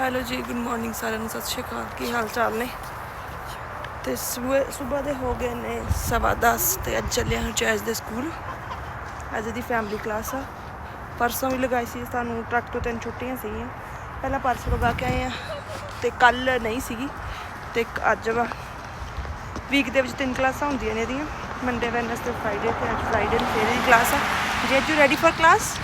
Hello ਜੀ good morning ਸਾਰਿਆਂ ਨੂੰ, ਸਤਿ ਸ਼੍ਰੀ ਅਕਾਲ। ਕੀ ਹਾਲ ਚਾਲ ਨੇ? ਤੇ ਸਵੇਰ ਸਵੇਰ ਦੇ ਹੋ ਗਏ ਨੇ ਸਵਾ ਦਸ ਤੇ ਅੱਜ ਚੱਲਿਆ ਹਾਂ ਦੇ ਸਕੂਲ। ਅੱਜ ਦੀ ਫੈਮਿਲੀ ਕਲਾਸ ਆ। ਪਰਸੋਂ ਵੀ ਲਗਾਈ ਸੀ ਸਾਨੂੰ ਟਰੱਕ ਤੋਂ ਤਿੰਨ ਛੁੱਟੀਆਂ ਸੀਗੀਆਂ। ਪਹਿਲਾਂ ਪਰਸੋਂ ਲਗਾ ਕੇ ਆਏ ਆ ਤੇ ਕੱਲ ਨਹੀਂ ਸੀਗੀ। ਤੇ ਅੱਜ ਵਾ। ਵੀਕ ਦੇ ਵਿੱਚ ਤਿੰਨ ਕਲਾਸਾਂ ਹੁੰਦੀਆਂ ਨੇ ਇਹਦੀਆਂ। ਮੰਡੇ ਵੈਨਸਡੇ ਫਰਾਈਡੇ ਤੇ ਅੱਜ ਫਰਾਈਡੇ ਨੂੰ ਫੇਰ ਦੀ ਕਲਾਸ ਆ। ਜੇ ਯੂ ਰੈਡੀ ਫॉर ਕਲਾਸ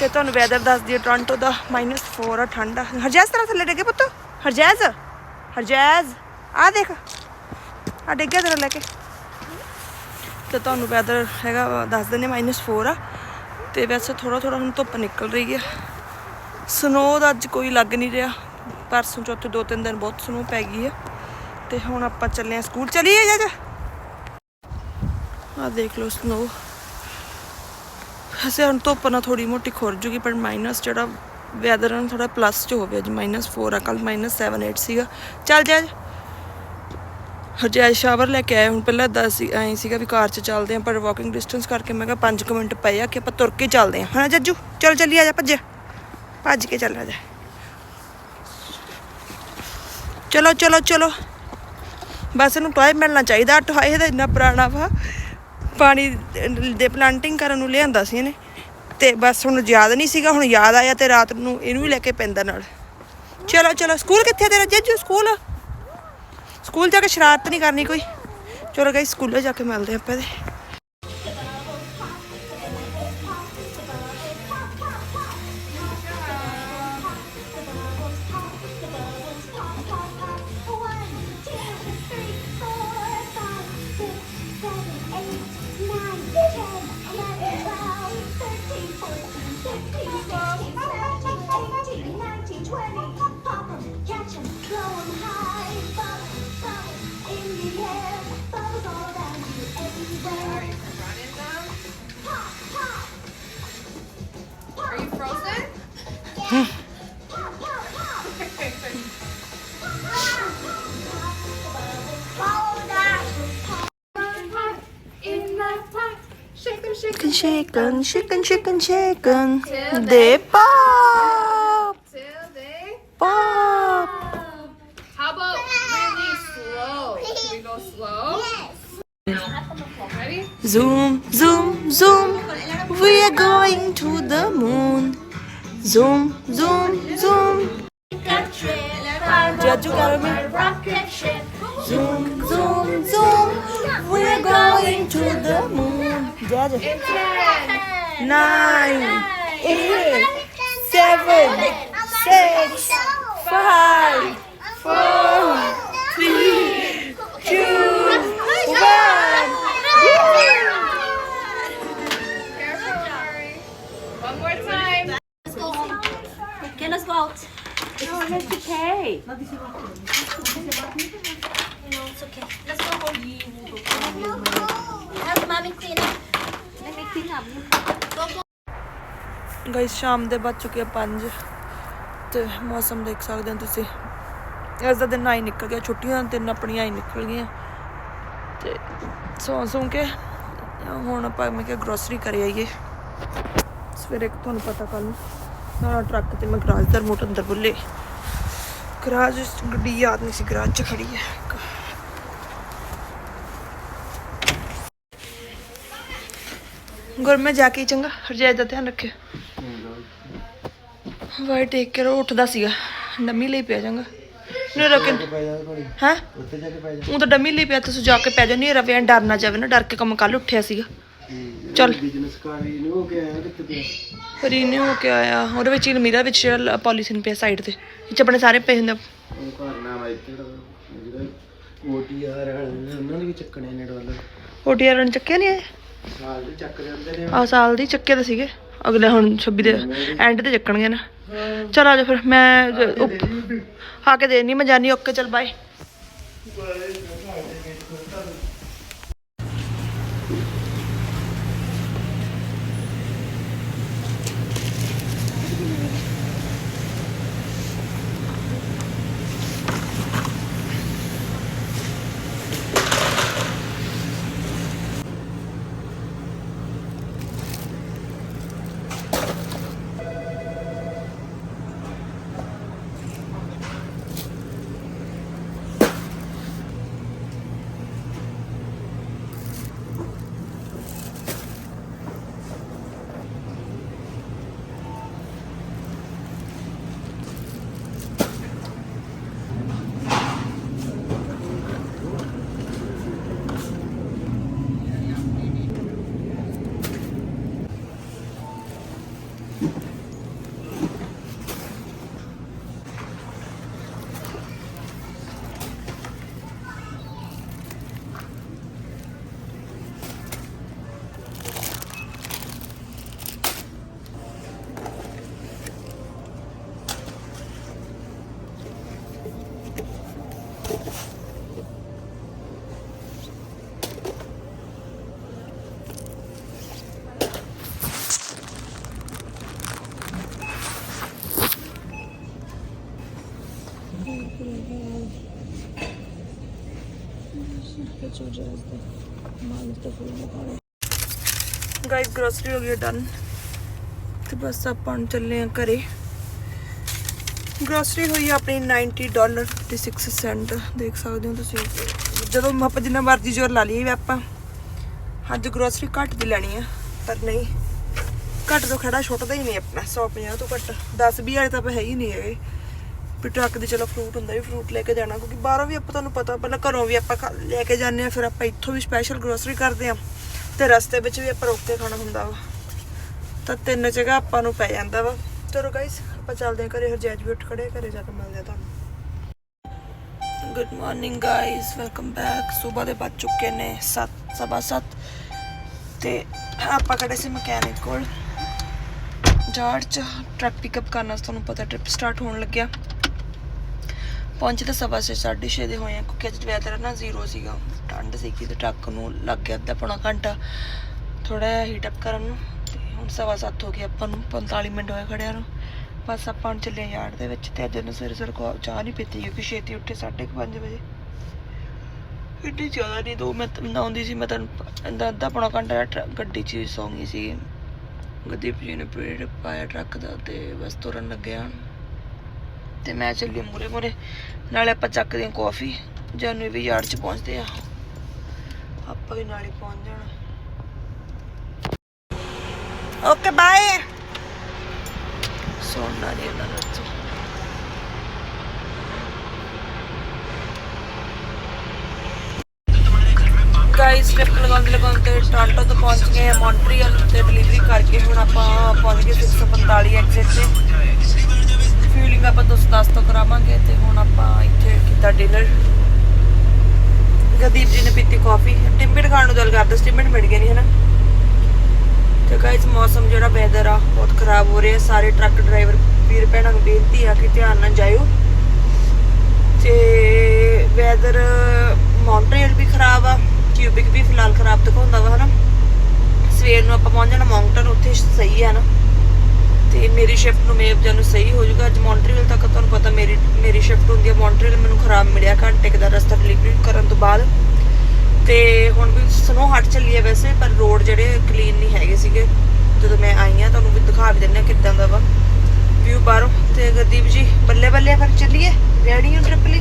ਤੇ ਤੁਹਾਨੂੰ ਵੈਦਰ ਦੱਸ ਦਈਏ ਟੋਰਾਂਟੋ ਦਾ -4 ਆ, ਠੰਡ ਆ। ਹਰਜੈਜ਼ ਤੇਰਾ ਥੱਲੇ ਡਿੱਗੇ ਪੁੱਤ? ਹਰਜੈਜ਼? ਹਰਜੈਜ਼? ਆ ਦੇਖ। ਆ ਡਿੱਗਿਆ ਤੇਰਾ ਲੈ ਕੇ। ਤੇ ਤੁਹਾਨੂੰ ਵੈਦਰ ਹੈਗਾ, ਦੱਸ ਦਿੰਦੇ -4 ਆ। ਤੇ ਵੈਸੇ ਥੋੜਾ ਥੋੜਾ ਹੁਣ ਧੁੱਪ ਨਿਕਲ ਰਹੀ ਆ। ਸਨੋ ਦਾ ਅੱਜ ਕੋਈ ਲੱਗ ਨਹੀਂ ਰਿਹਾ। ਪਰਸੋਂ ਚੌਥੇ ਦੋ ਤਿੰਨ ਦਿਨ ਬਹੁਤ ਸਨੋ ਪੈ ਗਈ ਆ। ਤੇ ਹੁਣ ਆਪਾਂ ਚੱਲੇ ਆ ਸਕੂਲ। ਚਲੀਏ ਜਾ ਜਾ ਆ ਦੇਖ ਲਓ ਸਨੋ ਵੈਸੇ ਹੁਣ ਧੁੱਪ ਨਾਲ ਥੋੜੀ ਮੋਟੀ ਖੁਰ ਜੂਗੀ, ਪਰ ਮਾਈਨਸ ਜਿਹੜਾ ਵੈਦਰ ਨਾਲ ਥੋੜਾ ਪਲੱਸ ਚ ਹੋਵੇ ਅੱਜ -4 ਆ ਕੱਲ -7 8 ਸੀਗਾ। ਚੱਲ ਜਾ ਹਜੇ ਸ਼ਾਵਰ ਲੈ ਕੇ ਆਏ, ਹੁਣ ਪਹਿਲਾਂ ਦੱਸ ਐਂ ਸੀਗਾ ਵੀ ਕਾਰ 'ਚ ਚੱਲਦੇ ਆਂ, ਪਰ ਵਾਕਿੰਗ ਡਿਸਟੈਂਸ ਕਰਕੇ ਮੈਂ ਕਿਹਾ 5 ਮਿੰਟ ਪਏ ਆ, ਕਿ ਆਪਾਂ ਤੁਰ ਕੇ ਚੱਲਦੇ ਆਂ। ਹਾਂ ਜੱਜੂ? ਚੱਲ ਚੱਲੀ ਆ ਜਾ ਭੱਜ। ਭੱਜ ਕੇ ਚੱਲ ਆ ਜਾ। ਚਲੋ ਚਲੋ ਚਲੋ। ਬਸ ਇਹਨੂੰ ਟੋਏ ਮਿਲਣਾ ਚਾਹੀਦਾ ਟੋਏ ਇਹਦਾ ਇੰਨਾ ਪੁਰਾਣਾ ਵਾ। ਪਾਣੀ ਦੇ ਪਲਾਂਟਿੰਗ ਕਰਨ ਨੂੰ ਲਿਆਂਦਾ ਸੀ ਇਹਨੇ। ਤੇ ਬਸ ਹੁਣ ਯਾਦ ਨਹੀਂ ਸੀਗਾ, ਹੁਣ ਯਾਦ ਆਇਆ ਤੇ ਰਾਤ ਨੂੰ ਇਹਨੂੰ ਵੀ ਲੈ ਕੇ ਪੈਂਦਾ ਨਾਲ। ਚਲੋ ਚਲੋ ਸਕੂਲ ਕਿੱਥੇ ਆ ਤੇਰਾ ਜੱਜੂ? ਸਕੂਲ ਸਕੂਲ ਜਾ ਕੇ ਸ਼ਰਾਰਤ ਨਹੀਂ ਕਰਨੀ ਕੋਈ। ਚਲੋ ਗਈ ਸਕੂਲੋਂ ਜਾ ਕੇ ਮਿਲਦੇ ਆਪਾਂ ਇਹਦੇ। Park. Shake 'em, shake 'em, shaken shaken shaken shaken ਦੇ pop Till they. pop How about really slow? Can we go slow? Ready? Zoom, zoom, zoom. We are going to the moon. Zoom, zoom, zoom. Judge, you got me. Rocket ship. Zoom, zoom, zoom. We're going to the moon. Dad. Nine. Eight. ਸ਼ਾਮ ਦੇ ਵੱਜ ਚੁੱਕੇ ਆ 5 ਤੇ ਮੌਸਮ ਦੇਖ ਸਕਦੇ ਹੋ ਤੁਸੀਂ। ਅੱਜ ਦਾ ਦਿਨ ਆਈ ਨਿਕਲ ਗਿਆ, ਛੁੱਟੀਆਂ ਤਿੰਨ ਆਪਣੀਆਂ ਹੀ ਨਿਕਲ ਗਈਆਂ। ਤੇ ਸੌਂ ਸੌਂ ਕੇ ਹੁਣ ਆਪਾਂ ਮੈਂ ਕਿਹਾ ਗਰੋਸਰੀ ਕਰ ਆਈਏ। ਸਵੇਰੇ ਤੁਹਾਨੂੰ ਪਤਾ ਕੱਲ ਨੂੰ ਸਾਰਾ ਟਰੱਕ ਤੇ ਮੈਂ ਗਰਾਜ ਦਾ ਰਿਮੋਟ ਅੰਦਰ ਬੁੱਲੇ। ਗਰਾਜ ਗੱਡੀ ਯਾਦ ਨਹੀਂ ਸੀ ਗਰਾਜ 'ਚ ਖੜੀ ਹੈ ਗੁਰ ਮੈਂ ਜਾ ਕੇ ਹੀ ਚੰਗਾ ਹਰਜਾਇਤ ਦਾ ਧਿਆਨ ਰੱਖਿਓ। ਵਾਈ ਟੇਕ ਕੇ ਉੱਠਦਾ ਸੀਗਾ। ਡੰਮੀ ਲਈ ਪਿਆ ਜਾਂਗਾ ਨਹੀਂ ਰਕਨ ਹੈ? ਉੱਥੇ ਜਾ ਕੇ ਪੈ ਜਾ ਉਹ ਤਾਂ ਡੰਮੀ ਲਈ ਪਿਆ ਤੁਸੀਂ ਜਾ ਕੇ ਪੈ ਜਾ ਨਹੀਂ ਰਵਿਆ ਡਰ ਨਾ ਜਾਵੇ ਨਾ ਡਰ ਕੇ ਕੰਮ ਕੱਲ ਉੱਠਿਆ ਸੀਗਾ। ਚੱਲ। ਬਿਜ਼ਨਸ ਕਾਰੀ ਨੂੰ ਹੋ ਕੇ ਆਇਆ ਕਿੱਥੇ ਪਿਆ ਪਰ ਇਹਨੇ ਹੋ ਕੇ ਆਇਆ ਉਹਦੇ ਵਿੱਚ ਅਲਮੀਰਾ ਵਿੱਚ ਪੋਲੀਥੀਨ ਪਿਆ ਸਾਈਡ ਤੇ। ਇਹ 'ਚ ਆਪਣੇ ਸਾਰੇ ਪਏ ਹੁੰਦੇ ਆ। ਉਹ ਘਰ ਨਾ ਜਿਹੜਾ ਓਟੀਆਰ ਉਹਨਾਂ ਦੇ ਵੀ ਚੱਕਣੇ ਨੇ ਡਾਲਰ ਨੇ ਚੱਕਿਆ ਨਹੀਂ ਇਹ? ਸਾਲ ਦੇ ਚੱਕ ਜਾਂਦੇ ਨੇ। ਆ ਸਾਲ ਦੀ ਚੱਕੇ ਤਾਂ ਸੀਗੇ। ਅਗਲੇ ਹੁਣ 26 ਦੇ ਐਂਡ ਤੇ ਚੱਕਣਗੇ ਨਾ। ਚਲ ਆ ਜਾ ਫਿਰ ਮੈਂ ਆ ਕੇ ਦੇਣੀ ਮੈਂ ਜਾਨੀ ਓਕੇ ਚਲ ਬਾਏ ਗਾਇਸ ਗਰੋਸਰੀ ਹੋ ਗਈ ਡਨ ਤੇ ਬਸ ਆਪਾਂ ਹੁਣ ਚੱਲੇ ਆ ਘਰੇ। ਗਰੋਸਰੀ ਹੋਈ ਆਪਣੀ 90 ਡਾਲਰ 56 ਸੈਂਟ ਦੇਖ ਸਕਦੇ ਹੋ ਤੁਸੀਂ। ਜਦੋਂ ਆਪਾਂ ਜਿੰਨਾ ਮਰਜ਼ੀ ਜ਼ੋਰ ਲਾ ਲਈਏ ਆਪਾਂ। ਅੱਜ ਗਰੋਸਰੀ ਘੱਟ ਦੀ ਲੈਣੀ ਆ, ਪਰ ਨਹੀਂ। ਘੱਟ ਤੋਂ ਖੜਾ ਛੁੱਟਦਾ ਹੀ ਨਹੀਂ ਆਪਣਾ 150 ਤੋਂ ਘੱਟ। 10 20 ਵਾਲੇ ਤਾਂ ਆਪਾਂ ਹੈ ਹੀ ਨਹੀਂ ਹੈਗੇ। ਵੀ ਟਰੱਕ ਦੇ ਚਲੋ ਫਰੂਟ ਹੁੰਦਾ ਵੀ ਫਰੂਟ ਲੈ ਕੇ ਜਾਣਾ, ਕਿਉਂਕਿ ਬਾਹਰੋਂ ਵੀ ਆਪਾਂ ਤੁਹਾਨੂੰ ਪਤਾ, ਪਹਿਲਾਂ ਘਰੋਂ ਵੀ ਆਪਾਂ ਖਾ- ਲੈ ਕੇ ਜਾਂਦੇ ਆ ਫਿਰ ਆਪਾਂ ਇੱਥੋਂ ਵੀ ਸਪੈਸ਼ਲ ਗਰੋਸਰੀ ਕਰਦੇ ਆ ਤੇ ਰਸਤੇ ਵਿੱਚ ਵੀ ਆਪਾਂ ਰੋਕ ਕੇ ਖਾਣਾ ਹੁੰਦਾ ਵਾ। ਤਾਂ ਤਿੰਨ ਜਗ੍ਹਾ ਆਪਾਂ ਨੂੰ ਪੈ ਜਾਂਦਾ ਵਾ। ਚਲੋ ਗਾਇਸ ਆਪਾਂ ਚੱਲਦੇ ਹਾਂ ਘਰੇ, ਹਰਜੈਜ ਵੀ ਉੱਠ ਖੜੇ ਘਰੇ ਜਾ ਕੇ ਮਿਲਦੇ ਆ ਤੁਹਾਨੂੰ। Good morning guys welcome back ਸਵੇਰ ਦੇ ਵੱਜ ਚੁੱਕੇ ਨੇ 7 ਸਵਾ 7 ਤੇ ਆਪਾਂ ਖੜੇ ਸੀ ਮਕੈਨਿਕ ਕੋਲ। ਜਾੜ ਚ ਟਰੱਕ ਪਿਕਅਪ ਕਰਨਾ ਤੁਹਾਨੂੰ ਪਤਾ ਟ੍ਰਿਪ ਸਟਾਰਟ ਹੋਣ ਲੱਗਿਆ। ਪਹੁੰਚੇ ਤਾਂ ਸਵਾ ਛੇ, ਸਾਢੇ ਛੇ ਦੇ ਹੋਏ ਆ ਕਿਉਂਕਿ ਅੱਜ ਵੈਦਰ ਨਾ ਜ਼ੀਰੋ ਸੀਗਾ। ਠੰਡ ਸੀਗੀ ਤੇ ਟਰੱਕ ਨੂੰ ਲੱਗ ਗਿਆ ਅੱਧਾ ਪੌਣਾ ਘੰਟਾ। ਥੋੜਾ ਜਿਹਾ ਹੀਟ ਅਪ ਕਰਨ ਨੂੰ ਤੇ ਹੁਣ ਸਵਾ ਸੱਤ ਹੋ ਗਏ ਆਪਾਂ ਨੂੰ 45 ਮਿੰਟ ਹੋਏ ਖੜਿਆਂ ਨੂੰ। ਬਸ ਆਪਾਂ ਹੁਣ ਚੱਲੇ ਯਾਰਡ ਦੇ ਵਿੱਚ ਤੇ ਅੱਜ ਨੂੰ ਸਵੇਰੇ ਸਵੇਰੇ ਕੋ ਚਾਹ ਨਹੀਂ ਪੀਤੀ ਕਿਉਂਕਿ ਛੇਤੀ ਉੱਠੇ 5:30 ਵਜੇ। ਇੱਡੀ ਜ਼ਿਆਦਾ ਨਹੀਂ ਦੋ ਮੈਂ ਤਾਂ ਆਉਂਦੀ ਸੀ ਮੈਂ ਤਾਂ ਅੱਧਾ ਪੌਣਾ ਘੰਟਾ ਟਰ- ਗੱਡੀ 'ਚ ਹੀ ਸੌਂ ਗਈ ਸੀ। ਗਦੀਪ ਜੀ ਨੇ ਪੀੜ ਪਾਇਆ ਟਰੱਕ ਦਾ ਤੇ ਬਸ ਤੁਰਨ ਲੱਗਿਆ। ਤੇ ਮੈਂ ਚੱਲੀ ਮੂਰੇ ਮੂਰੇ ਨਾਲੇ ਆਪਾਂ ਚੱਕਦੇ ਹਾਂ ਕਾਫੀ ਜਾਨੂੰ ਵੀ ਯਾਰਡ 'ਚ ਪਹੁੰਚਦੇ ਆ। ਆਪਾਂ ਵੀ ਨਾਲੇ ਪਹੁੰਚ ਜਾਣਾ। ਓਕੇ ਬਾਏ ਸੋਨਾ ਨਹੀਂ ਉਹਨਾਂ ਦਾ ਗਾਇਸ ਟ੍ਰਿਪ ਲਗਾਉਂਦੇ ਲਗਾਉਂਦੇ ਟੋਰਾਂਟੋ ਤੋਂ ਪਹੁੰਚ ਗਏ ਹਾਂ ਮੌਂਟਰੀਅਲ ਤੇ ਡਿਲੀਵਰੀ ਕਰਕੇ ਹੁਣ ਆਪਾਂ ਪਹੁੰਚ ਗਏ 645 ਐਗਜ਼ਿਟ ਤੇ। ਫਿਊਲਿੰਗ ਆਪਾਂ 210 ਤੋਂ ਕਰਾਵਾਂਗੇ ਤੇ ਹੁਣ ਆਪਾਂ ਇੱਥੇ ਕੀਤਾ ਡਿਨਰ ਗਦੀਪ ਜੀ ਨੇ ਪੀਤੀ ਕਾਫੀ ਟਿੰਬਿਟ ਖਾਣ ਨੂੰ ਦਿਲ ਕਰਦਾ ਸਟਿੰਬਿਟ ਮਿਲ ਗਏ ਨਹੀਂ ਹਨਾ? ਤੇ ਗਾਇਸ ਮੌਸਮ ਜਿਹੜਾ ਵੈਦਰ ਆ, ਬਹੁਤ ਖਰਾਬ ਹੋ ਰਿਹਾ। ਸਾਰੇ ਟਰੱਕ ਡਰਾਈਵਰ ਵੀਰ ਭੈਣਾਂ ਨੂੰ ਬੇਨਤੀ ਆ ਕਿ ਧਿਆਨ ਨਾਲ ਜਾਇਓ। ਤੇ ਵੈਦਰ ਮੌਂਟਰੀਅਲ ਵੀ ਖਰਾਬ ਆ ਕਿਊਬਿਕ ਵੀ ਫਿਲਹਾਲ ਖਰਾਬ ਦਿਖਾਉਂਦਾ ਵਾ, ਹਨਾ? ਸਵੇਰ ਨੂੰ ਆਪਾਂ ਪਹੁੰਚ ਜਾਣਾ ਮੌਂਟਨ ਉੱਥੇ ਸਹੀ ਆ ਨਾ ਤੇ ਮੇਰੀ ਸ਼ਿਫਟ ਨੂੰ ਮੇਬ ਨੂੰ ਸਹੀ ਹੋ ਜਾਊਗਾ ਅੱਜ ਮੌਂਟਰੀਅਲ ਤੱਕ ਤੁਹਾਨੂੰ ਪਤਾ ਮੇਰੀ ਮੇਰੀ ਸ਼ਿਫਟ ਹੁੰਦੀ ਹੈ ਮੌਂਟਰੀਅਲ ਮੈਨੂੰ ਖਰਾਬ ਮਿਲਿਆ ਘੰਟੇ ਕੁ ਦਾ ਰਸਤਾ ਡਿਲੀਵਰੀ ਕਰਨ ਤੋਂ ਬਾਅਦ। ਤੇ ਹੁਣ ਵੀ ਸਨੋ ਹਟ ਚੱਲੀ ਹੈ ਵੈਸੇ, ਪਰ ਰੋਡ ਜਿਹੜੇ ਕਲੀਨ ਨਹੀਂ ਹੈਗੇ ਸੀਗੇ। ਜਦੋਂ ਮੈਂ ਆਈ ਆ, ਤੁਹਾਨੂੰ ਵੀ ਦਿਖਾ ਵੀ ਦਿੰਨੇ ਕਿੱਦਾਂ ਦਾ ਵਾ। ਵਿਊ ਬਾਹਰੋਂ। ਤੇ ਗੁਰਦੀਪ ਜੀ, ਬੱਲੇ ਬੱਲੇ ਫਿਰ ਚੱਲੀਏ? ਰੈਡੀ ਹਾਂ ਟ੍ਰਿਪ ਲਈ?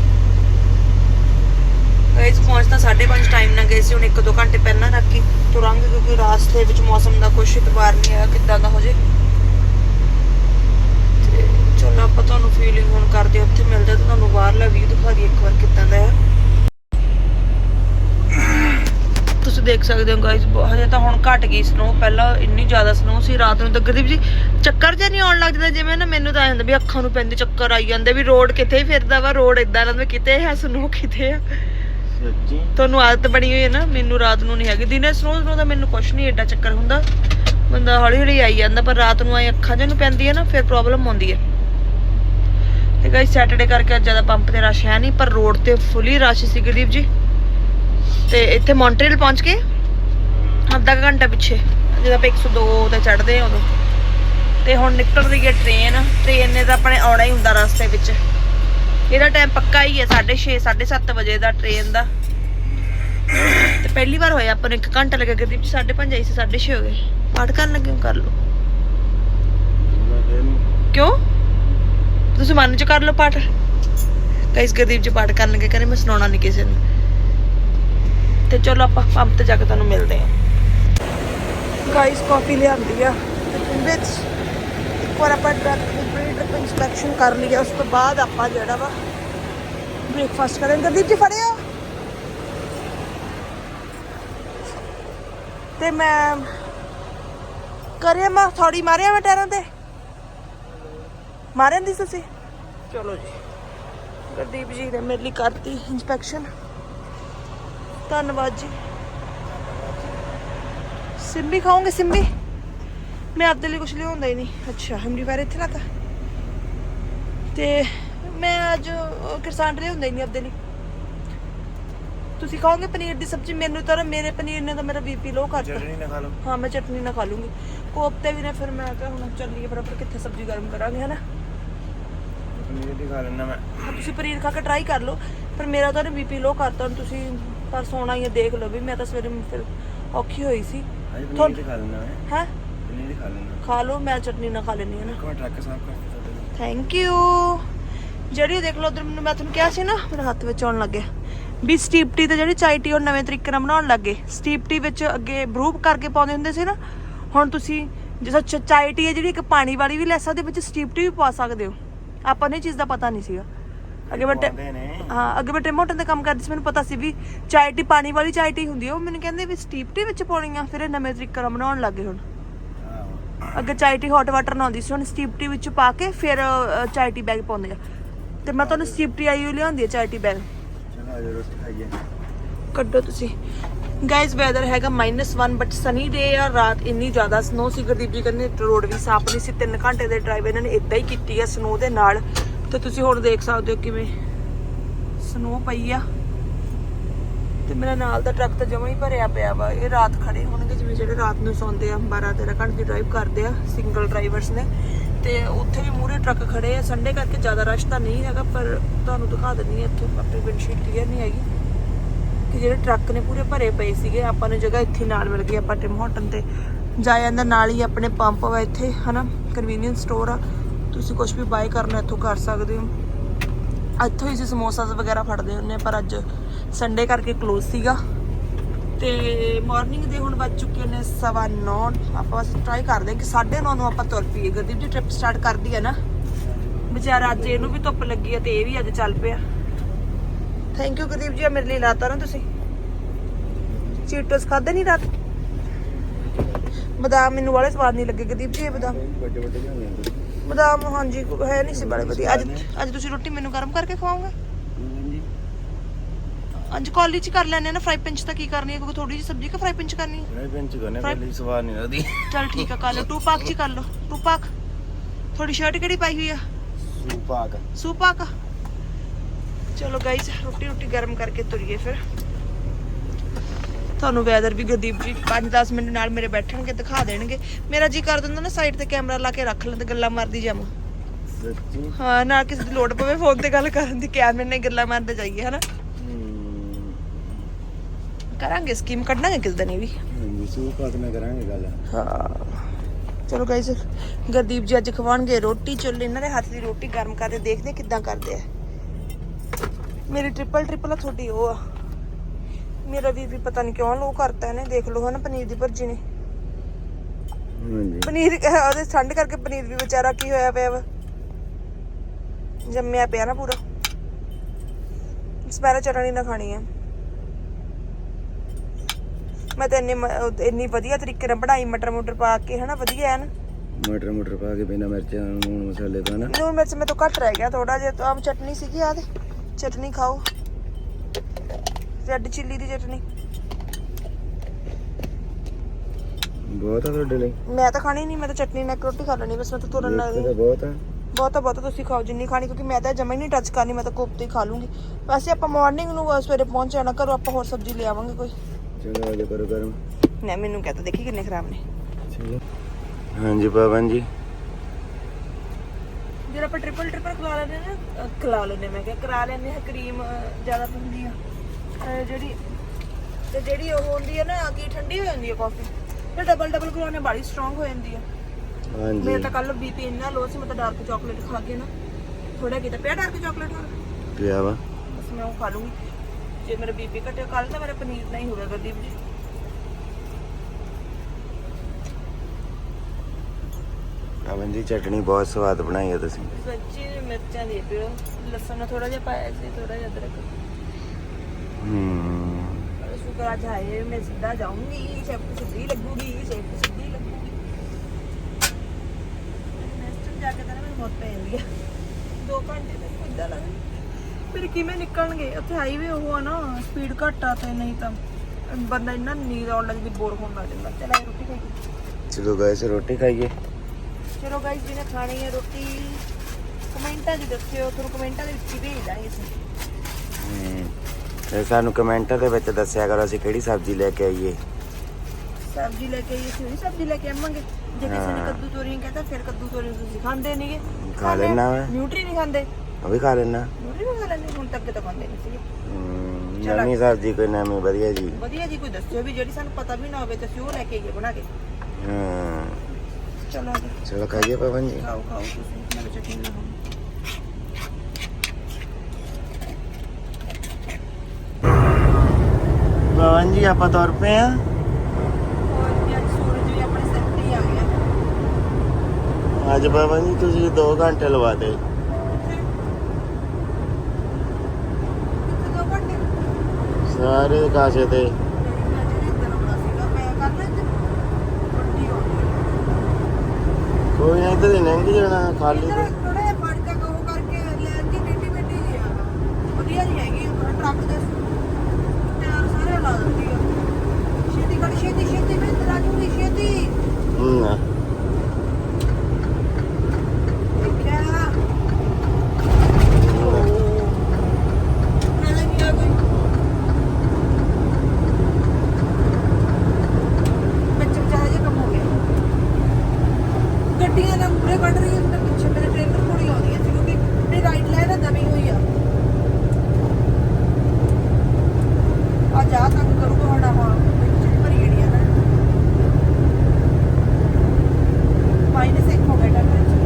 ਗਾਇਸ ਪਹੁੰਚਦਾ 5:30 ਟਾਈਮ ਨਾਲ ਗਏ ਸੀ। ਹੁਣ 1-2 ਘੰਟੇ ਪਹਿਲਾਂ ਰੱਖੀ ਤੁਰਾਂਗੇ, ਕਿਉਂਕਿ ਰਾਸਤੇ ਵਿੱਚ ਮੌਸਮ ਦਾ ਕੁਝ ਇਤਬਾਰ ਨਹੀਂ ਹੈਗਾ ਕਿੱਦਾਂ ਦਾ ਹੋ ਜੇ ਤੇ ਚਲੋ ਆਪਾਂ ਤੁਹਾਨੂੰ ਫੀਲਿੰਗ ਹੁਣ ਕਰਦੇ ਹਾਂ, ਉੱਥੇ ਮਿਲਦੇ ਹਾਂ ਤੇ ਤੁਹਾਨੂੰ ਬਾਹਰਲਾ ਵੀਊ ਦਿਖਾ ਦਈਏ ਇੱਕ ਵਾਰ ਕਿੱਦਾਂ ਦਾ ਹੈ ਤੁਸੀਂ ਦੇਖ ਸਕਦੇ ਹੋ ਗਾਇਸ ਹਜੇ ਤਾਂ ਹੁਣ ਘਟ ਗਈ ਸਨੋ ਪਹਿਲਾਂ ਇੰਨੀ ਜ਼ਿਆਦਾ ਸਨੋ ਸੀ ਰਾਤ ਨੂੰ ਤਾਂ ਗਦੀਪ ਜੀ ਚੱਕਰ ਜੇ ਨਹੀਂ ਆਉਣ ਲੱਗ ਜਾਂਦਾ ਜਿਵੇਂ ਨਾ ਮੈਨੂੰ ਤਾਂ ਹੁੰਦਾ ਵੀ ਅੱਖਾਂ ਨੂੰ ਪੈਂਦੇ ਚੱਕਰ ਆਈ ਜਾਂਦੇ ਵੀ ਰੋਡ ਕਿੱਥੇ ਹੀ ਫਿਰਦਾ ਵਾ ਰੋਡ ਇਦਾਂ ਲੱਗਦਾ ਕਿਤੇ ਹੈ ਸਨੋ ਕਿਤੇ ਆ। ਸੱਚੀ? ਤੁਹਾਨੂੰ ਆਦਤ ਬਣੀ ਹੋਈ ਹੈ ਨਾ ਮੈਨੂੰ ਰਾਤ ਨੂੰ ਨਹੀਂ ਹੈਗੀ ਦਿਨੇ ਸਨੋ ਸਨੋ ਦਾ ਮੈਨੂੰ ਕੁਛ ਨਹੀਂ ਏਡਾ ਚੱਕਰ ਹੁੰਦਾ। ਬੰਦਾ ਹੌਲੀ ਹੌਲੀ ਆਈ ਜਾਂਦਾ ਪਰ ਰਾਤ ਨੂੰ ਆਈ ਅੱਖਾਂ 'ਚ ਨੂੰ ਪੈਂਦੀ ਹੈ ਨਾ ਫਿਰ ਪ੍ਰੋਬਲਮ ਆਉਂਦੀ ਹੈ। ਤੇ ਗਾਇਸ ਸੈਟਰਡੇ ਕਰਕੇ ਅੱਜ ਜ਼ਿਆਦਾ ਪੰਪ ਤੇ ਰਸ਼ ਹੈ ਨਹੀਂ ਪਰ ਰੋਡ ਤੇ ਫੁੱਲੀ ਰਸ਼ ਸੀ ਗਦੀਪ ਜੀ। ਤੇ ਇੱਥੇ ਮੌਂਟਰੀਅਲ ਪਹੁੰਚ ਕੇ ਅੱਧਾ ਘੰਟਾ ਪਿੱਛੇ ਜਦੋਂ ਆਪਾਂ 102 ਤੇ ਚੜਦੇ ਆ ਉਦੋਂ। ਤੇ ਹੁਣ ਨਿਕਲ ਰਹੀ ਹੈ ਟ੍ਰੇਨ ਟ੍ਰੇਨ ਨੇ ਤਾਂ ਆਪਣੇ ਆਉਣਾ ਹੀ ਹੁੰਦਾ ਰਸਤੇ ਵਿੱਚ। ਇਹਦਾ ਟਾਈਮ ਪੱਕਾ ਹੀ ਹੈ 6:30 7:30 ਵਜੇ ਦਾ ਟ੍ਰੇਨ ਦਾ। ਤੇ ਪਹਿਲੀ ਵਾਰ ਹੋਇਆ ਆਪਾਂ ਨੂੰ 1 ਘੰਟਾ ਲੱਗਿਆ ਗਦੀਪ ਜੀ 5:30 ਆਈ ਸੀ 6:30 ਹੋ ਗਏ। ਪਾਠ ਕਰਨ ਲੱਗੇ ਹੋ ਕਰ ਲਓ ਕਹਿੰਦਾ ਕਿਉਂ? ਤੁਸੀਂ ਮਨ ਚ ਕਰ ਲਓ ਪਾਠ। ਗਾਇਸ ਗਦੀਪ ਜੀ ਪਾਠ ਕਰਨ ਲੱਗੇ ਕਹਿੰਦੇ ਮੈਂ ਸੁਣਾਉਣਾ ਨਹੀਂ ਕਿਸੇ ਨੂੰ। ਤੇ ਚਲੋ ਆਪਾਂ ਪੰਪ ਤੇ ਜਾ ਕੇ ਤੁਹਾਨੂੰ ਮਿਲਦੇ ਹਾਂ। ਗਾਇਸ ਕਾਫੀ ਲਿਆਂਦੀ ਆ। ਵਿੱਚ ਇੱਕ ਵਾਰ ਆਪਾਂ ਟਰੱਕ ਦੀ ਪ੍ਰੀ ਟ੍ਰਿਪ ਇਨਸਪੈਕਸ਼ਨ ਕਰ ਲਈ ਆ ਉਸ ਤੋਂ ਬਾਅਦ ਆਪਾਂ ਜਿਹੜਾ ਵਾ ਬ੍ਰੇਕਫਾਸਟ ਕਰਾਂਗੇ। ਗਦੀਪ ਜੀ ਫੜਿਓ ਤੇ ਮੈਂ ਕਰਿਆ ਮੈਂ ਥੋੜੀ ਮਾਰਿਆ ਮੈਂ ਟਾਇਰਾਂ ਤੇ? ਮਾਰਿਆ ਦੀ ਤੁਸੀਂ? ਚਲੋ ਜੀ। ਗੁਰਦੀਪ ਜੀ ਨੇ ਮੇਰੇ ਲਈ ਕਰਤੀ ਇਨਸਪੈਕਸ਼ਨ ਧੰਨਵਾਦ ਜੀ। ਸਿੰਬੀ ਖਾਓਗੇ ਸਿੰਬੀ ਮੈਂ ਆਪਦੇ ਲਈ ਕੁਝ ਲਿਆਉਂਦਾ ਹੀ ਨਹੀਂ। ਅੱਛਾ ਹਮਰੀਵਾਰ ਇੱਥੇ ਲਾਤਾ ਤੇ। ਮੈਂ ਅੱਜ ਕਿਰਸਾਨ ਲਿਆਉਂਦਾ ਹੀ ਨਹੀਂ ਆਪਦੇ ਲਈ। ਤੁਸੀਂ ਖਾਓਗੇ ਪਨੀਰ ਦੀ ਸਬਜ਼ੀ? ਮੈਨੂੰ ਤਾਂ ਨਾ ਮੇਰੇ ਪਨੀਰ ਨੇ ਤਾਂ ਮੇਰਾ ਬੀਪੀ ਲੋ ਕਰਤਾ। ਚਟਣੀ ਨਾ ਖਾ ਲਓ। ਹਾਂ ਮੈਂ ਚਟਨੀ ਨਾਲ ਖਾ ਲੂੰਗੀ। ਕੋਫਤੇ ਵੀ ਨੇ ਫਿਰ ਮੈਂ ਕਿਹਾ ਹੁਣ ਚੱਲੀਏ ਆਪਾਂ ਕਿੱਥੇ ਸਬਜ਼ੀ ਗਰਮ ਕਰਾਂਗੇ ਹਨਾ? ਪਨੀਰ ਰੋਟੀ ਖਾ ਲੈਣਾ ਮੈਂ। ਹਾਂ, ਤੁਸੀਂ ਪਨੀਰ ਖਾ ਕੇ ਟਰਾਈ ਕਰ ਲਓ। ਪਰ ਮੇਰਾ ਤਾਂ ਬੀਪੀ ਲੋ ਕਰਤਾ ਹੁਣ ਤੁਸੀਂ ਪਰ ਸੋਣਾ ਹੀ ਦੇਖ ਲਓ ਵੀ। ਮੈਂ ਤਾਂ ਸਵੇਰੇ ਫਿਰ ਔਖੀ ਹੋਈ ਸੀ। ਅੱਜ ਤੁਹਾਨੂੰ- ਪਨੀਰ ਹੀ ਖਾ ਲੈਣਾ ਮੈਂ। ਹੈ? ਪਨੀਰ ਹੀ ਖਾ ਲੈਣਾ ਖਾ ਲਓ ਮੈਂ ਚਟਨੀ ਨਾਲ ਖਾ ਲੈਣੀ ਹੈ ਨਾ। ਇੱਕ ਵਾਰ ਟਰੱਕ ਸਾਫ਼ ਕਰਕੇ ਤੁਹਾਡੇ ਥੈਂਕ ਯੂ ਜਿਹੜੀ ਦੇਖ ਲਓ ਉਧਰ ਮੈਨੂੰ ਮੈਂ ਤੁਹਾਨੂੰ ਕਿਹਾ ਸੀ ਨਾ ਮੇਰੇ ਹੱਥ ਵਿੱਚ ਆਉਣ ਲੱਗਿਆ ਵੀ ਸਟੀਪ ਟੀ ਤੇ ਜਿਹੜੀ ਚਾਈ ਟੀ ਉਹ ਨਵੇਂ ਤਰੀਕੇ ਨਾਲ ਬਣਾਉਣ ਲੱਗੇ ਸਟੀਪ ਟੀ ਵਿੱਚ ਅੱਗੇ ਬਰੂਪ ਕਰਕੇ ਪਾਉਂਦੇ ਹੁੰਦੇ ਸੀ ਨਾ ਹੁਣ ਤੁਸੀਂ ਜਿਸ ਚ- ਚਾਈ ਟੀ ਹੈ ਜਿਹੜੀ ਇੱਕ ਪਾਣੀ ਵਾਲੀ ਵੀ ਲੈ ਸਕਦੇ ਵਿੱਚ ਵੀ ਪਾ ਸਕਦੇ ਹੋ। ਆਪਾਂ ਨੂੰ ਇਹ ਚੀਜ਼ ਦਾ ਪਤਾ ਨਹੀਂ ਸੀਗਾ। ਅੱਗੇ ਮੈਂ ਟੈ- ਪਾਉਂਦੇ ਨੇ। ਹਾਂ ਅੱਗੇ ਮੈਂ ਟੈਮੋਟਨ ਤੇ ਕੰਮ ਕਰਦੀ ਸੀ ਮੈਨੂੰ ਪਤਾ ਸੀ ਵੀ ਚਾਈ ਟੀ ਪਾਣੀ ਵਾਲੀ ਚਾਈ ਟੀ ਹੁੰਦੀ ਹੈ ਉਹ ਮੈਨੂੰ ਕਹਿੰਦੇ ਵੀ ਸਟੀਪ ਟੀ ਵਿੱਚ ਪਾਉਣੀ ਆ ਫਿਰ ਇਹ ਨਵੇਂ ਤਰੀਕੇ ਨਾਲ ਬਣਾਉਣ ਲੱਗੇ ਹੁਣ। ਅੱਗੇ ਚਾਈ ਟੀ ਹੌਟ ਵਾਟਰ ਨਾ ਆਉਂਦੀ ਸੀ ਹੁਣ ਸਟੀਪ ਟੀ ਵਿੱਚ ਪਾ ਕੇ ਫਿਰ ਚਾਈ ਟੀ ਬੈਗ ਪਾਉਂਦੇ ਆ। ਤੇ ਮੈਂ ਤੁਹਾਨੂੰ ਸਟੀਪ ਟੀ ਆਈ ਹੋਈ ਲਿਆਉਂਦੀ ਆ ਚਾਈ ਟੀ ਬੈਗ ਕੱਢੋ ਤੁਸੀਂ। ਗਾਇਸ ਵੈਦਰ ਹੈਗਾ -1 ਬਟ ਸਨੀ ਡੇ ਆ ਰਾਤ ਇੰਨੀ ਜ਼ਿਆਦਾ ਸਨੋ ਸੀ ਗੁਰਦੀਪ ਜੀ ਕਹਿੰਦੇ ਰੋਡ ਵੀ ਸਾਫ਼ ਨਹੀਂ ਸੀ 3 ਘੰਟੇ ਦੇ ਡਰਾਈਵ ਇਹਨਾਂ ਨੇ ਇਦਾਂ ਹੀ ਕੀਤੀ ਆ ਸਨੋ ਦੇ ਨਾਲ। ਤੇ ਤੁਸੀਂ ਹੁਣ ਦੇਖ ਸਕਦੇ ਹੋ ਕਿਵੇਂ ਸਨੋ ਪਈ ਆ। ਤੇ ਮੇਰਾ ਨਾਲ ਦਾ ਟਰੱਕ ਤਾਂ ਜਮਾਂ ਹੀ ਭਰਿਆ ਪਿਆ ਵਾ। ਇਹ ਰਾਤ ਖੜੇ ਹੋਣਗੇ, ਜਿਵੇਂ ਜਿਹੜੇ ਰਾਤ ਨੂੰ ਸੌਂਦੇ ਆ 12 13 ਘੰਟੇ ਡਰਾਈਵ ਕਰਦੇ ਆ ਸਿੰਗਲ ਡਰਾਈਵਰਸ ਨੇ। ਤੇ ਉੱਥੇ ਵੀ ਮੂਰੇ ਟਰੱਕ ਖੜੇ ਆ। ਸੰਡੇ ਕਰਕੇ ਜ਼ਿਆਦਾ ਰਸ਼ ਤਾਂ ਨਹੀਂ ਹੈਗਾ, ਪਰ ਤੁਹਾਨੂੰ ਦਿਖਾ ਦਿੰਦੀ ਆ ਇੱਥੋਂ, ਆਪਣੀ ਵਿੰਡਸ਼ੀਟ ਕਲੀਅਰ ਨਹੀਂ ਹੈਗੀ। ਕਿ ਜਿਹੜੇ ਟਰੱਕ ਨੇ ਪੂਰੇ ਭਰੇ ਪਏ ਸੀਗੇ, ਆਪਾਂ ਨੂੰ ਜਗ੍ਹਾ ਇੱਥੇ ਨਾਲ ਮਿਲ ਗਈ, ਆਪਾਂ ਟਿਮ ਹੋਟਨ ਤੇ। ਜਾ ਜਾਂਦਾ ਨਾਲ ਹੀ ਆਪਣੇ ਪੰਪ ਵਾ ਇੱਥੇ, ਹਨਾ? ਕਨਵੀਨੀਅੰਸ ਸਟੋਰ ਆ। ਤੁਸੀਂ ਕੁਝ ਵੀ ਬਾਏ ਕਰਨਾ, ਇੱਥੋਂ ਕਰ ਸਕਦੇ ਹੋ। ਇੱਥੋਂ ਹੀ ਅਸੀਂ ਸਮੋਸਾਸ ਵਗੈਰਾ ਫੜਦੇ ਹੁੰਨੇ ਪਰ ਅੱਜ ਸੰਡੇ ਕਰਕੇ ক্লোਜ਼ ਸੀਗਾ। ਤੇ ਮਾਰਨਿੰਗ ਦੇ ਹੁਣ ਵੱਜ ਚੁੱਕੇ ਨੇ ਸਵਾ ਨੌ। ਆਪਾਂ ਬਸ ਟਰਾਈ ਕਰਦੇ ਹਾਂ ਕਿ 9:30 ਨੂੰ ਆਪਾਂ ਤੁਰ ਪਈਏ। ਗੁਰਦੀਪ ਜੀ ਟ੍ਰਿਪ ਸਟਾਰਟ ਕਰਦੀ ਹੈ ਨਾ? ਵਿਚਾਰਾ ਅੱਜ ਇਹਨੂੰ ਵੀ ਧੁੱਪ ਲੱਗੀ ਹੈ ਤੇ ਇਹ ਵੀ ਅੱਜ ਚੱਲ ਪਿਆ। ਥੈਂਕ ਯੂ ਗੁਰਦੀਪ ਜੀ, ਆਹ ਮੇਰੇ ਲਈ ਲਾਤਾ ਨਾ ਤੁਸੀਂ? ਚੀਟਸ ਖਾਦੇ ਨਹੀਂ ਰਾਤ? ਬਦਾਮ ਮੈਨੂੰ ਵਾਲੇ ਸਵਾਦ ਨਹੀਂ ਲੱਗੇ ਗੁਰਦੀਪ ਜੀ, ਇਹ ਬਦਾਮ। ਵੱਡੇ ਵੱਡੇ ਲਿਆਉਂਦੇ ਬਦਾਮ ਹਾਂਜੀ ਹੈ ਨਹੀਂ ਸੀ ਬੜੇ ਵਧੀਆ। ਅੱਜ ਅੱਜ ਤੁਸੀਂ ਰੋਟੀ ਮੈਨੂੰ ਗਰਮ ਕਰਕੇ ਖਵਾਓਗੇ? ਅੱਜ ਕਾਲਜ ਚ ਕਰ ਲੈਣੇ ਨਾ ਫਰਾਈ ਪੈਨ ਚ ਤਾਂ ਕੀ ਕਰਨੀ ਹੈ? ਕਿਉਂਕਿ ਥੋੜੀ ਜਿਹੀ ਸਬਜ਼ੀ ਕਿ ਫਰਾਈ ਪੈਨ ਚ ਕਰਨੀ ਹੈ? ਫਰਾਈ ਪੈਨ ਚ ਕਰਨੇ ਪਹਿਲੇ ਸਵਾਦ ਨਹੀਂ ਲੱਗਦੀ। ਚਲ ਠੀਕ ਆ ਕਰ ਲਓ। ਟੂ ਪਾਕ ਚ ਕਰ ਲਓ। ਟੂ ਪਾਕ। ਥੋੜੀ ਸ਼ਰਟ ਕਿਹੜੀ ਪਾਈ ਹੋਈ ਆ? ਸੂ ਪਾਕ। ਚਲੋ ਗਾਈਸ ਰੋਟੀ ਰੋਟੀ ਗਰਮ ਕਰਕੇ ਤੁਰੀਏ ਫਿਰ। ਤੁਹਾਨੂੰ ਵੈਦਰ ਵੀ ਗੁਰਦੀਪ ਜੀ 5-10 ਮਿੰਟ ਨਾਲ ਮੇਰੇ ਬੈਠਣਗੇ ਦਿਖਾ ਦੇਣਗੇ। ਮੇਰਾ ਜੀ ਕਰ ਦਿੰਦਾ ਨਾ ਸਾਈਡ ਤੇ ਕੈਮਰਾ ਲਾ ਕੇ ਰੱਖ ਲੈਂਦੇ ਗੱਲਾਂ ਮਾਰਦੀ ਜਾਵਾਂ। ਸੱਚੀ? ਹਾਂ ਨਾ ਕਿਸੇ ਦੀ ਲੋੜ ਪਵੇ ਫੋਨ ਤੇ ਗੱਲ ਕਰਨ ਦੀ ਕੈਮਰੇ ਨਾਲ ਗੱਲਾਂ ਮਾਰਦੇ ਜਾਈਏ ਹਨਾ? ਕਰਾਂਗੇ ਸਕੀਮ ਕੱਢਾਂਗੇ ਕਿਸ ਦਿਨ ਇਹ ਵੀ। ਕਰਾਂਗੇ ਗੱਲ। ਹਾਂ। ਚਲੋ ਗਾਇਸ ਗੁਰਦੀਪ ਜੀ ਅੱਜ ਖਵਾਉਣਗੇ ਰੋਟੀ ਚੁੱਲ੍ਹੇ ਇਹਨਾਂ ਦੇ ਹੱਥ ਦੀ ਰੋਟੀ ਗਰਮ ਕਰਦੇ ਦੇਖਦੇ ਕਿੱਦਾਂ ਕਰਦੇ ਆ। ਮੇਰੀ ਟ੍ਰਿਪਲ ਟ੍ਰਿਪਲ ਆ ਤੁਹਾਡੀ ਉਹ ਆ। ਮੇਰਾ ਵੀ ਵੀ ਪਤਾ ਨਹੀਂ ਕਿਉਂ ਲੋ ਕਰਤਾ ਇਹਨੇ ਦੇਖ ਲਓ ਹਨਾ ਪਨੀਰ ਦੀ ਭੁਰਜੀ ਨੇ। ਹਾਂਜੀ। ਪਨੀਰ ਉਹਦੇ ਠੰਡ ਕਰਕੇ ਪਨੀਰ ਵੀ ਵਿਚਾਰਾ ਕੀ ਹੋਇਆ ਪਿਆ ਵਾ? ਜੰਮਿਆ ਪਿਆ ਨਾ ਪੂਰਾ। ਸਪੈਰਾ ਚਟਣੀ ਨਾ ਖਾਣੀ ਆ। ਮੈਂ ਤਾਂ ਇੰਨੀ ਮ- ਇੰਨੀ ਵਧੀਆ ਤਰੀਕੇ ਨਾਲ ਬਣਾਈ ਮਟਰ ਮੁਟਰ ਪਾ ਕੇ ਹਨਾ ਵਧੀਆ ਐਨ ਮਟਰ ਮਟਰ ਪਾ ਕੇ ਬਿਨਾ ਮਿਰਚਾਂ ਨੂਣ ਮਸਾਲੇ ਤੋਂ ਨਾ ਲੂਣ ਮਿਰਚ ਮੇਰੇ ਤੋਂ ਘੱਟ ਰਹਿ ਗਿਆ ਥੋੜਾ ਜਿਹਾ ਤਾਂ ਆਮ ਚਟਨੀ ਸੀਗੀ ਆ ਦੇ। ਚਟਨੀ ਖਾਓ। ਰੈੱਡ ਚਿੱਲੀ ਦੀ ਚਟਨੀ। ਬਹੁਤ ਆ ਤੁਹਾਡੇ ਲਈ। ਮੈਂ ਤਾਂ ਖਾਣੀ ਨਹੀਂ ਮੈਂ ਤਾਂ ਚਟਨੀ ਨਾਲ ਇੱਕ ਰੋਟੀ ਖਾ ਲੈਣੀ ਬਸ ਮੈਂ ਤਾਂ ਤੁਰਨ ਲੱਗੀ ਬਹੁਤ ਆ। ਬਹੁਤਾ ਬਹੁਤਾ ਤੁਸੀਂ ਖਾਓ ਜਿੰਨੀ ਖਾਣੀ ਕਿਉਂਕਿ ਮੈਂ ਤਾਂ ਜਮਾ ਹੀ ਨਹੀਂ ਟੱਚ ਕਰਨੀ ਮੈਂ ਤਾਂ ਕੋਫਤੇ ਹੀ ਖਾ ਲੂੰਗੀ। ਵੈਸੇ ਆਪਾਂ ਮਾਰਨਿੰਗ ਨੂੰ ਸਵੇਰੇ ਪਹੁੰਚ ਜਾਣਾ ਘਰੋਂ ਆਪਾਂ ਹੋਰ ਸਬਜ਼ੀ ਲੈ ਆਵਾਂਗੇ ਕੋਈ। ਚਲੋ ਆਜੋ ਕਰੋ ਗਰਮ ਨਾ ਮੈਨੂੰ ਕਹਤਾ ਦੇਖੀ ਕਿੰਨੇ ਖਰਾਬ ਨੇ। ਚਲੋ। ਹਾਂਜੀ ਪਵਨ ਜੀ। ਜਦੋਂ ਆਪਾਂ ਟ੍ਰਿਪਲ ਟ੍ਰਿਪਲ ਖਵਾ ਲੈਂਦੇ ਨਾ ਖਿਲਾ ਲੈਂਦੇ ਮੈਂ ਕਿਹਾ ਕਰਾ ਲੈਂਦੇ ਆ ਕਰੀਮ ਜ਼ਿਆਦਾ ਆ। ਅਹ ਜਿਹੜੀ ਤੇ ਜਿਹੜੀ ਉਹ ਹੁੰਦੀ ਆ ਨਾ ਕੀ ਠੰਡੀ ਹੋ ਜਾਂਦੀ ਆ ਕਾਫੀ ਤੇ ਡਬਲ ਡਬਲ ਕਰਾਉਣੇ ਬੜੀ ਸਟਰੋਂਗ ਹੋ ਜਾਂਦੀ ਆ ਹਾਂਜੀ। ਮੇਰੇ ਤਾਂ ਕੱਲ ਬੀਪੀ ਇੰਨਾ ਲੋ ਸੀ ਮੈਂ ਤਾਂ ਡਾਰਕ ਚਾਕਲੇਟ ਖਾ ਕੇ ਨਾ ਥੋੜਾ ਕੀਤਾ। ਪਿਆ ਡਾਰਕ ਚਾਕਲੇਟ ਹੁਣ ਪਿਆ ਵਾ। ਬਸ ਮੈਂ ਉਹ ਖਾ ਲੂੰਗੀ। ਜੇ ਮੇਰਾ ਬੀਪੀ ਘਟਿਆ ਕੱਲ ਤਾਂ ਮੇਰਾ ਪਨੀਰ ਨਹੀਂ ਹੋਗਾ ਗੁਰਦੀਪ ਜੀ। ਪਵਨ ਜੀ ਚਟਣੀ ਬਹੁਤ ਸਵਾਦ ਬਣਾਈ ਹੈ ਤੁਸੀਂ। ਸੱਚੀ ਮਿਰਚਾਂ ਦੇ ਪਿਓ। ਲਸਣ ਥੋੜਾ ਜਿਹਾ ਪਾਇਆ ਸੀ ਥੋੜਾ ਜਿਹਾ ਅਦਰਕ। ਹੂੰ ਸ਼ੁਕਰ ਅੱਜ ਆਏ ਮੈਂ ਸਿੱਧਾ ਜਾਊਂਗੀ ਸ਼ਿਫਟ ਸਿੱਧੀ ਲੱਗੂਗੀ ਸ਼ਿਫਟ ਸਿੱਧੀ ਲੱਗੂਗੀ। ਨੈਕਸਟ ਜਾ ਕੇ ਤਾਂ ਨਾ ਮੈਨੂੰ ਮੌਤ ਪੈ ਜਾਂਦੀ ਆ। 2 ਘੰਟੇ ਤੇ ਕਿੱਦਾਂ ਲੱਗ ਫਿਰ ਕਿਵੇਂ ਨਿਕਲਣਗੇ? ਉੱਥੇ ਹਾਈਵੇ ਉਹ ਆ ਨਾ ਸਪੀਡ ਘੱਟ ਆ ਤੇ ਨਹੀਂ ਤਾਂ ਬੰਦਾ ਇੰਨਾ ਨੀਂਦ ਆਉਣ ਲੱਗਦੀ ਬੋਰ ਹੋਣ ਲੱਗ ਜਾਂਦਾ। ਚਲ ਆਏ ਰੋਟੀ ਖਾਈਏ। ਚਲੋ ਗਾਇਸ ਰੋਟੀ ਖਾਈਏ। ਚਲੋ ਗਾਇਸ ਜਿਹਨੇ ਖਾਣੀ ਹੈ ਰੋਟੀ ਕਮੈਂਟਾਂ 'ਚ ਦੱਸਿਓ ਤੁਹਾਨੂੰ ਕਮੈਂਟਾਂ ਦੇ ਵਿੱਚ ਹੀ ਭੇਜ ਦਾਂਗੇ ਅਸੀਂ। ਹੂੰ। ਤੇ ਸਾਨੂੰ ਕਮੈਂਟਾਂ ਦੇ ਵਿੱਚ ਦੱਸਿਆ ਕਰੋ ਅਸੀਂ ਕਿਹੜੀ ਸਬਜ਼ੀ ਲੈ ਕੇ ਆਈਏ। ਸਬਜ਼ੀ ਲੈ ਕੇ ਆਈਏ ਉਹੀ ਸਬਜ਼ੀ ਲੈ ਕੇ ਆਵਾਂਗੇ। ਜੇ ਕਿਸੇ ਨੇ ਹਾਂ। ਕੱਦੂ ਤੋਰੀਆਂ ਕਹਿੰਦਾ ਫਿਰ ਕੱਦੂ ਤੋਰੀਆਂ ਤੁਸੀਂ ਖਾਂਦੇ ਨਹੀਂਗੇ। ਖਾ ਲੈਣਾ ਵਾ ਨਿਊਟਰੀ ਨਹੀਂ ਖਾਂਦੇ। ਉਹ ਵੀ ਖਾ ਲੈਣਾ ਮੂਰੀ ਵੀ ਖਾ ਲੈਂਦੇ ਹੁਣ ਤੱਕ ਤਾਂ ਖਾਂਦੇ ਨਹੀਂ ਸੀ ਚਲੋ। ਨਵੀਂ ਸਬਜ਼ੀ ਕੋਈ ਨਵੀਂ ਵਧੀਆ ਜੀ। ਵਧੀਆ ਜੀ ਕੋਈ ਦੱਸਿਓ ਵੀ ਜਿਹੜੀ ਸਾਨੂੰ ਪਤਾ ਵੀ ਨਾ ਹੋਵੇ ਤੇ ਅਸੀਂ ਉਹ ਲੈ ਕੇ ਆਈਏ ਬਣਾ ਕੇ। ਹਾਂ। ਚਲੋ ਜਾਓ। ਚਲੋ ਖਾਈਏ ਪਵਨ ਜੀ। ਖਾਓ ਖਾਓ ਤੁਸੀਂ ਮੇਰੇ ਚਟਨੀ ਨਾਲ ਪਵਨ ਜੀ, ਆਪਾਂ ਤੁਰ ਪਏ ਆ ਅੱਜ ਪਵਨ ਜੀ, ਤੁਸੀਂ 2 ਘੰਟੇ ਲਵਾਤੇ ਕਿੱਥੇ ਦੋ ਘੰਟੇ ਸਾਰੇ ਕਾਸੇ ਤੇ। ਕੋਈ ਨਾ ਇੱਧਰ ਹੀ ਜਾਣਾ, ਖਾਲੀ ਥੋੜਾ ਜਿਹਾ ਫੜ ਕੇ ਕਹੋ ਕਰਕੇ ਲੈਣ ਦੀ ਮਿੱਟੀ ਮਿੱਟੀ ਜੀ ਆ। ਵਧੀਆ ਜੀ ਹੈਗੀ ਟਰੱਕ ਦੇ ਟਾਇਰ ਸਾਰੇ ਲਾ ਦਿੰਦੀ ਆ ਛੇਤੀ ਛੇਤੀ ਛੇਤੀ ਮੈਂ ਛੇਤੀ ਹੂੰ ਦੇਖਿਆ ਨਾਲੇ ਕੀ ਆ ਕੋਈ ਬੱਚੇ ਵਿਚਾਰੇ ਜੇ ਕੰਮ ਹੋ ਗਿਆ ਗੱਡੀਆਂ ਦਾ ਮੂਰੇ ਕੱਢ ਰਹੀ ਹੈ ਤੇ ਪਿੱਛੇ ਮੇਰੇ ਟ੍ਰੇਲਰ ਕੋਲ ਆਉਂਦੀ ਹੈ ਕਿਉਂਕਿ ਮੇਰੀ ਰਾਈਟ ਲਾਈਨ ਆ ਦਬੀ ਹੋਈ ਆ ਆ ਜਾ ਤੱਕ ਕਰੂਗਾ ਹੁਣ ਆਹ ਵਿੱਚ ਭਰੀ ਜਿਹੜੀ ਆ ਨਾ ਮਾਈਨਸ ਇੱਕ ਹੋ ਗਿਆ ਟੈਂਪਰੇਚਰ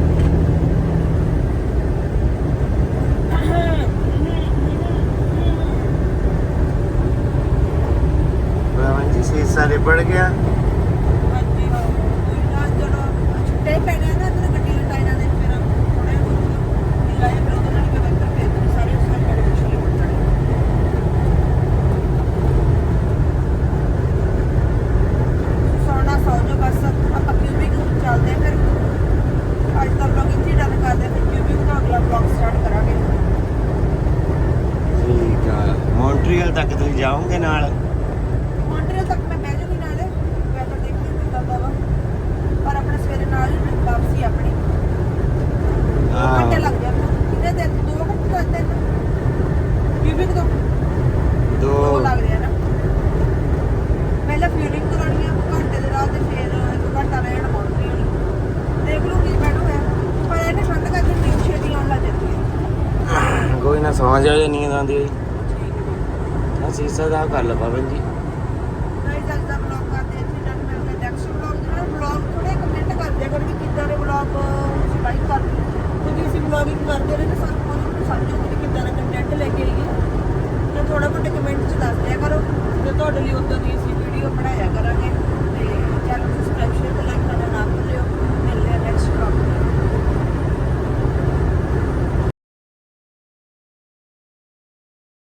ਪਵਨ ਜੀ ਸੀਸਾ ਲਿਪੜ ਗਿਆ ਹਾਂਜੀ ਹਾਂ ਕੋਈ ਨਾ ਜਦੋਂ ਛੁੱਟੇ ਪੈਣੇ ਆ ਨਾ ਤੇ ਗੱਡੀ ਦੇ ਟਾਇਰਾਂ ਦੇ ਫਿਰ ਥੋੜੇ ਢਿੱਲਾ ਜਿਹਾ ਫਿਰ ਉਹਦੇ ਨਾਲ ਹੀ ਮੈਂ ਫਿਰ ਫੇਰ ਸਾਰੇ ਸਾਰੇ ਮੇਰੇ ਪਿੱਛੇ ਲਿਪਟ ਜਾਣੇ ਸੋਣਾ ਸੌ ਜੋ ਬਸ ਆਪਾਂ ਕਿਊਬਿਕ ਚੱਲਦੇ ਆ ਫਿਰ ਅੱਜ ਦਾ ਵਲੌਗ ਇੱਥੇ ਡਨ ਕਰਦੇ ਆ, ਫਿਰ ਕਿਊਬਿਕ ਦਾ ਅਗਲਾ ਵਲੌਗ ਸਟਾਰਟ ਕਰਾਂਗੇ ਠੀਕ ਆ ਮੌਂਟਰੀਅਲ ਤੱਕ ਤੁਸੀਂ ਜਾਓਗੇ ਨਾਲ ਮੌਂਟਰੀਅਲ ਤੱਕ ਮੈਂ ਬਹਿ ਜੂਗੀ ਨਾਲੇ ਮੈਂ ਤਾਂ ਦੇਖਦੀ ਨਹੀਂ ਕਰਦਾ ਵਾ ਪਰ ਆਪਣੇ ਸਵੇਰੇ ਨਾਲ ਹੀ ਵਾਪਸੀ ਆਪਣੀ ਦੋ ਹਾਂ। ਘੰਟੇ ਲੱਗ ਜਾਂਦੇ ਕਿਤੇ ਦਿਨ ਦੋ ਘੰਟੇ ਲੱਗਦੇ ਨੇ ਕਿਊਬਿਕ ਤੋਂ ਦੋ ਦੋ ਲੱਗਦੇ ਆ ਨਾ ਪਹਿਲਾਂ ਫਿਊਲਿੰਗ ਕਰਾਉਣੀ ਆ ਘੰਟੇ ਦੇ ਰਾਹ ਤੇ ਫਿਰ ਇੱਕ ਘੰਟਾ ਰਹਿਣ ਮੌਂਟਰੀਅਲ ਦੇਖ ਲਓ ਕੀ ਬੈਠੋ ਹੈ ਪਰ ਇਹਨੇ ਠੰਡ ਕਰਕੇ ਨੀਂਦ ਛੇਤੀ ਆਉਣ ਲੱਗ ਜਾਂਦੀ ਹੈ ਕੋਈ ਨਾ ਨੀਂਦ ਆਉਂਦੀ ਹੋਈ ਆ ਸੀਸਾ ਦਾ ਕਰ ਲਾ ਪਵਨ ਜੀ। ਨਹੀਂ ਚੱਲਦਾ ਵਲੌਗ ਕਰਦੇ ਇੱਥੇ ਜਦ ਮੈਂ ਆਪਣੇ ਨੈਕਸਟ ਵਲੌਗ ਦੇ ਨਾਲ ਥੋੜੇ ਕਮੈਂਟ ਕਰਦੇ ਕਰੋ ਕਿ ਕਿੱਦਾਂ ਦੇ ਵਲੌਗ ਤੁਸੀਂ ਲਾਈਕ ਕਰਦੇ ਕਿਉਂਕਿ ਅਸੀਂ ਵਲੌਗਿੰਗ ਕਰਦੇ ਰਹੇ ਤਾਂ ਸਾਨੂੰ ਬਹੁਤ ਕੁਝ ਸਮਝੋ ਕਿ ਕਿੱਦਾਂ ਦਾ ਕੰਟੈਂਟ ਲੈ ਕੇ ਆਈਏ। ਤੇ ਥੋੜਾ ਬਹੁਤਾ ਕਮੈਂਟ 'ਚ ਦੱਸ ਦਿਆ ਕਰੋ। ਤੇ ਤੁਹਾਡੇ ਲਈ ਉਦੋਂ ਦੀ ਅਸੀਂ ਵੀਡੀਓ ਬਣਾਇਆ ਕਰਾਂਗੇ। ਤੇ ਚੈਨਲ ਨੂੰ